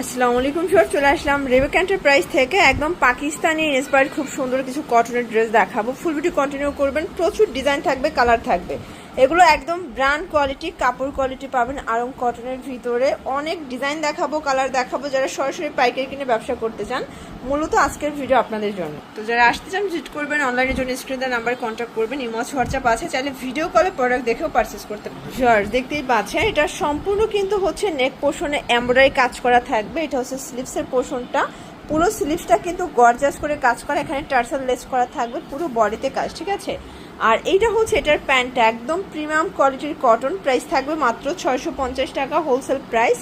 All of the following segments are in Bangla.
আসসালামু আলাইকুম স্যার চলে আসলাম রেবেক এন্টারপ্রাইজ থেকে। একদম পাকিস্তানি ইন্সপায়ার্ড খুব সুন্দর কিছু কটনের ড্রেস দেখাবো। ফুল ভিডিও কন্টিনিউ করবেন। প্রচুর ডিজাইন থাকবে কালার থাকবে। এগুলো একদম ব্র্যান্ড কোয়ালিটি কাপড় কোয়ালিটি পাবেন আরং কটনের ভিতরে। অনেক ডিজাইন দেখাবো কালার দেখাবো, যারা সরাসরি পাইকারি কিনে ব্যবসা করতে চান, মূলত আজকের ভিডিও আপনাদের জন্য। তো যারা আসতে চান ভিজিট করবেন অনলাইনের জন্য স্ক্রিনে নাম্বার কন্ট্যাক্ট করবেন ইমজ হোয়াটসঅ্যাপ আছে, চাইলে ভিডিও কলে প্রোডাক্ট দেখেও পারচেস করতে পারেন। দেখতেই পাচ্ছেন, এটা সম্পূর্ণ কিন্তু হচ্ছে নেক পোর্শনে এমব্রয়ডারি কাজ করা থাকবে। এটা হচ্ছে স্লিভসের পোর্শনটা পুরো স্লিভসটা কিন্তু গর্জাস করে কাজ করা, এখানে টার্সাল লেস করা থাকবে, পুরো বডিতে কাজ, ঠিক আছে? আর এইটা হচ্ছে এটার প্যান্টটা, একদম প্রিমিয়াম কোয়ালিটির কটন প্রাইস থাকবে মাত্র ছয়শো পঞ্চাশ টাকা হোলসেল প্রাইস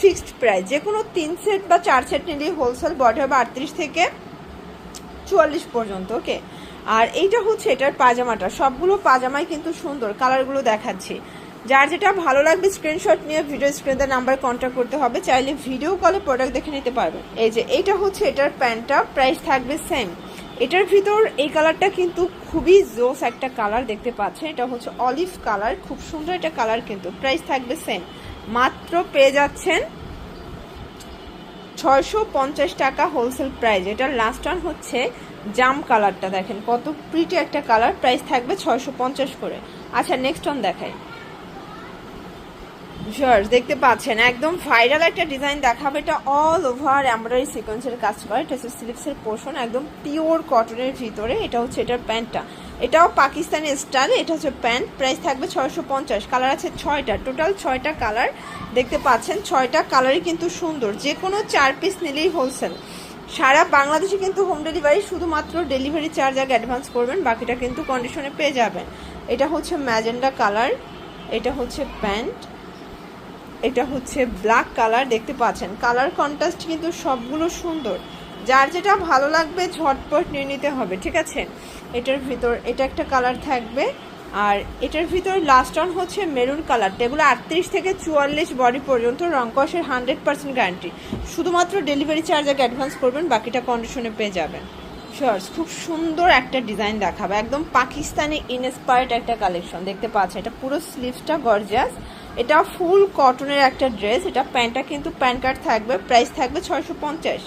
ফিক্সড প্রাইস যে কোনো তিন সেট বা চার সেট নিলেই হোলসেল বডি হবে আটত্রিশ থেকে চুয়াল্লিশ পর্যন্ত ওকে আর এইটা হচ্ছে এটার পাজামাটা, সবগুলো পাজামাই কিন্তু সুন্দর কালারগুলো দেখাচ্ছি। যার যেটা ভালো লাগবে স্ক্রিনশট নিয়ে ভিডিও স্ক্রিনে নাম্বার কন্ট্যাক্ট করতে হবে, চাইলে ভিডিও কলে প্রোডাক্ট দেখে নিতে পারবেন। এই যে, এইটা হচ্ছে এটার প্যান্টটা প্রাইস থাকবে সেম এটার ভিতর এই কালারটা কিন্তু খুবই জোস একটা কালার দেখতে পাচ্ছেন। এটা হচ্ছে অলিভ কালার, খুব সুন্দর একটা কালার কিন্তু। প্রাইস থাকবে সেম মাত্র পেয়ে যাচ্ছেন ছয়শো পঞ্চাশ টাকা হোলসেল প্রাইস এটার লাস্ট ওয়ান হচ্ছে জাম কালারটা। দেখেন কত প্রিটি একটা কালার। প্রাইস থাকবে ছয়শো পঞ্চাশ করে। আচ্ছা নেক্সট ওয়ান দেখাই। শিওর দেখতে পাচ্ছেন, একদম ভাইরাল একটা ডিজাইন দেখাবে এটা অল ওভার এমব্রয়ডারি সিকোয়েন্সের কাজ করে। এটা হচ্ছে স্লিপসের পোর্শন একদম পিওর কটনের ভিতরে। এটা হচ্ছে এটার প্যান্টটা। এটাও পাকিস্তানি স্টাইল এটা হচ্ছে প্যান্ট। প্রাইস থাকবে ছয়শো পঞ্চাশ। কালার আছে ছয়টা। টোটাল ছয়টা কালার দেখতে পাচ্ছেন। ছয়টা কালারই কিন্তু সুন্দর। যে কোনো চার পিস নিলেই হোলসেল সারা বাংলাদেশে কিন্তু হোম ডেলিভারি শুধুমাত্র ডেলিভারি চার্জ আগে অ্যাডভান্স করবেন, বাকিটা কিন্তু কন্ডিশনে পেয়ে যাবেন। এটা হচ্ছে ম্যাজেন্ডা কালার এটা হচ্ছে প্যান্ট। এটা হচ্ছে ব্ল্যাক কালার দেখতে পাচ্ছেন। কালার কন্ট্রাস্ট কিন্তু সবগুলো সুন্দর। যার যেটা ভালো লাগবে, ঝটপট নিয়ে নিতে হবে, ঠিক আছে? এটার ভিতর, এটা একটা কালার থাকবে। আর এটার ভিতর লাস্ট অন হচ্ছে মেরুন কালারটা এগুলো আটত্রিশ থেকে চুয়াল্লিশ বডি পর্যন্ত রংকসের হান্ড্রেড পার্সেন্ট গ্যারান্টি শুধুমাত্র ডেলিভারি চার্জ আগে অ্যাডভান্স করবেন, বাকিটা কন্ডিশনে পেয়ে যাবেন। শর্টস খুব সুন্দর একটা ডিজাইন দেখাবে। একদম পাকিস্তানি ইনস্পায়ার্ড একটা কালেকশন দেখতে পাচ্ছেন? এটা পুরো স্লিভসটা গর্জিয়াস এটা ফুল কটনের একটা ড্রেস, এটা প্যান্টটা কিন্তু প্যান কার্ড থাকবে, প্রাইস থাকবে ছয়শো পঞ্চাশ।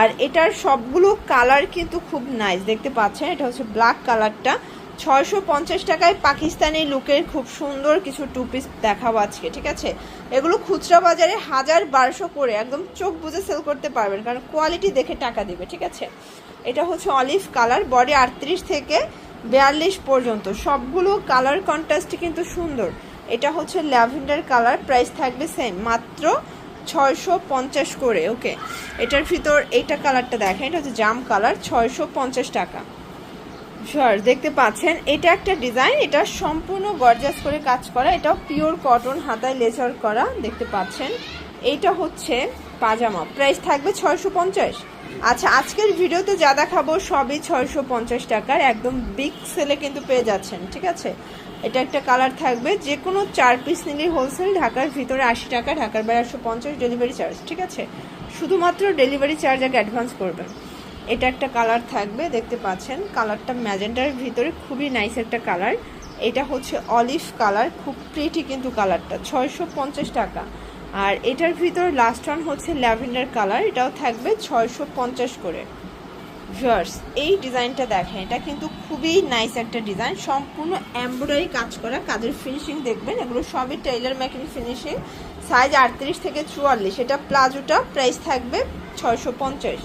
আর এটার সবগুলো কালার কিন্তু খুব নাইস, দেখতে পাচ্ছেন? এটা হচ্ছে ব্ল্যাক কালারটা। ছয়শো পঞ্চাশ টাকায় পাকিস্তানি লুকের খুব সুন্দর কিছু টু পিস দেখাবো আজকে, ঠিক আছে? এগুলো খুচরা বাজারে হাজার বারোশো করে একদম চোখ বুঝে সেল করতে পারবেন, কারণ কোয়ালিটি দেখে টাকা দিবে, ঠিক আছে? এটা হচ্ছে অলিভ কালার বডি আটত্রিশ থেকে বিয়াল্লিশ পর্যন্ত। সবগুলো কালার কন্ট্রাস্ট কিন্তু সুন্দর। এটা হচ্ছে ল্যাভেন্ডার কালার, প্রাইস থাকবে সেম মাত্র ছয়শো পঞ্চাশ করে ওকে এটার ভিতর এইটা কালারটা দেখেন, এটা হচ্ছে জাম কালার, ছয়শো পঞ্চাশ টাকা। শিওর দেখতে পাচ্ছেন, এটা একটা ডিজাইন এটা সম্পূর্ণ গর্জাস করে কাজ করা, এটাও পিওর কটন হাতায় লেজার করা, দেখতে পাচ্ছেন। এইটা হচ্ছে পাজামা প্রাইস থাকবে ছয়শো পঞ্চাশ। আচ্ছা আজকের ভিডিওতে যা দেখাবো সবই ছয়শো পঞ্চাশ টাকার, একদম বিগ সেলে কিন্তু পেয়ে যাচ্ছেন, ঠিক আছে? এটা একটা কালার থাকবে যে কোনো চার পিস নিলেই হোলসেল ঢাকার ভিতরে আশি টাকা, ঢাকার বাইরে একশো পঞ্চাশ ডেলিভারি চার্জ ঠিক আছে? শুধুমাত্র ডেলিভারি চার্জ আগে অ্যাডভান্স করবেন। এটা একটা কালার থাকবে, দেখতে পাচ্ছেন? কালারটা ম্যাজেন্ডার ভিতরে, খুবই নাইস একটা কালার। এটা হচ্ছে অলিভ কালার খুব প্রিটি কিন্তু কালারটা, ছয়শো পঞ্চাশ টাকা। আর এটার ভিতর লাস্ট ওয়ান হচ্ছে ল্যাভেন্ডার কালার এটাও থাকবে ছয়শো পঞ্চাশ করে। ভিউয়ার্স এই ডিজাইনটা দেখেন, এটা কিন্তু খুবই নাইস একটা ডিজাইন সম্পূর্ণ এমব্রয়ডারি কাজ করা, কাজের ফিনিশিং দেখবেন, এগুলো সবই টেইলার মেকিং ফিনিশিং সাইজ আটত্রিশ থেকে চুয়াল্লিশ, এটা প্লাজোটা প্রাইস থাকবে ছয়শো পঞ্চাশ।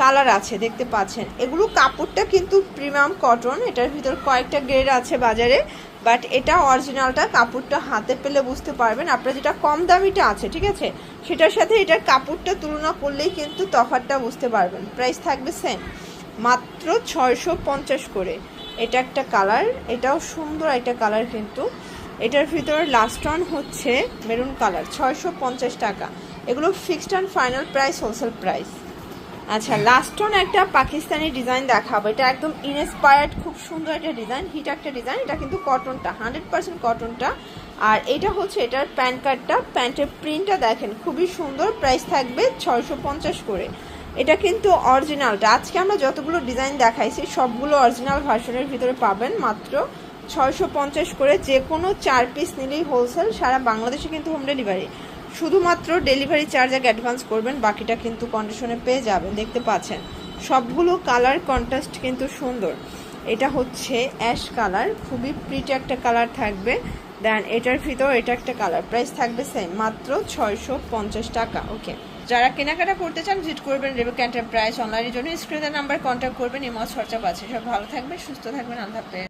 কালার আছে, দেখতে পাচ্ছেন। এগুলো কাপড়টা কিন্তু প্রিমিয়াম কটন এটার ভিতর কয়েকটা গ্রেড আছে বাজারে। বাট এটা অরিজিনালটা কাপড়টা হাতে পেলে বুঝতে পারবেন। আপনার যেটা কম দামিটা আছে, ঠিক আছে? সেটার সাথে এটার কাপড়টা তুলনা করলেই কিন্তু তফাতটা বুঝতে পারবেন। প্রাইস থাকবে সেম মাত্র ছয়শো পঞ্চাশ করে। এটা একটা কালার, এটাও সুন্দর একটা কালার কিন্তু। এটার ভিতরে লাস্ট ওয়ান হচ্ছে মেরুন কালার ছয়শো পঞ্চাশ টাকা। এগুলো fixed and final price wholesale price আচ্ছা লাস্ট ওয়ান একটা পাকিস্তানি ডিজাইন দেখাবো। এটা একদম ইনস্পায়ার্ড খুব সুন্দর একটা ডিজাইন হিট একটা ডিজাইন এটা কিন্তু কটনটা হান্ড্রেড পার্সেন্ট কটনটা আর এটা হচ্ছে এটার প্যান্ট কার্ডটা প্যান্টের প্রিন্টটা দেখেন, খুবই সুন্দর প্রাইস থাকবে ছয়শো পঞ্চাশ করে। এটা কিন্তু অরিজিনালটা আজকে আমরা যতগুলো ডিজাইন দেখাইছি, সবগুলো অরিজিনাল ভার্সনের ভিতরে পাবেন। মাত্র ছয়শো পঞ্চাশ করে যে কোনো চার পিস নিলেই হোলসেল সারা বাংলাদেশে কিন্তু হোম ডেলিভারি শুধুমাত্র ডেলিভারি চার্জ আগে অ্যাডভান্স করবেন, বাকিটা কিন্তু কন্ডিশনে পেয়ে যাবেন। দেখতে পাচ্ছেন, সবগুলো কালার কন্ট্রাস্ট কিন্তু সুন্দর। এটা হচ্ছে অ্যাশ কালার খুবই প্রিটি একটা কালার থাকবে। দেন এটার ভিতর এটা একটা কালার প্রাইস থাকবে সেম মাত্র ছয়শো পঞ্চাশ টাকা। ওকে যারা কেনাকাটা করতে চান ভিজিট করবেন রেবেকা এন্টারপ্রাইজ অনলাইনের জন্য। স্ক্রিনের নাম্বার কন্ট্যাক্ট করবেন ইমজ খরচা পাচ্ছে সব ভালো থাকবে সুস্থ থাকবেন, আল্লাহ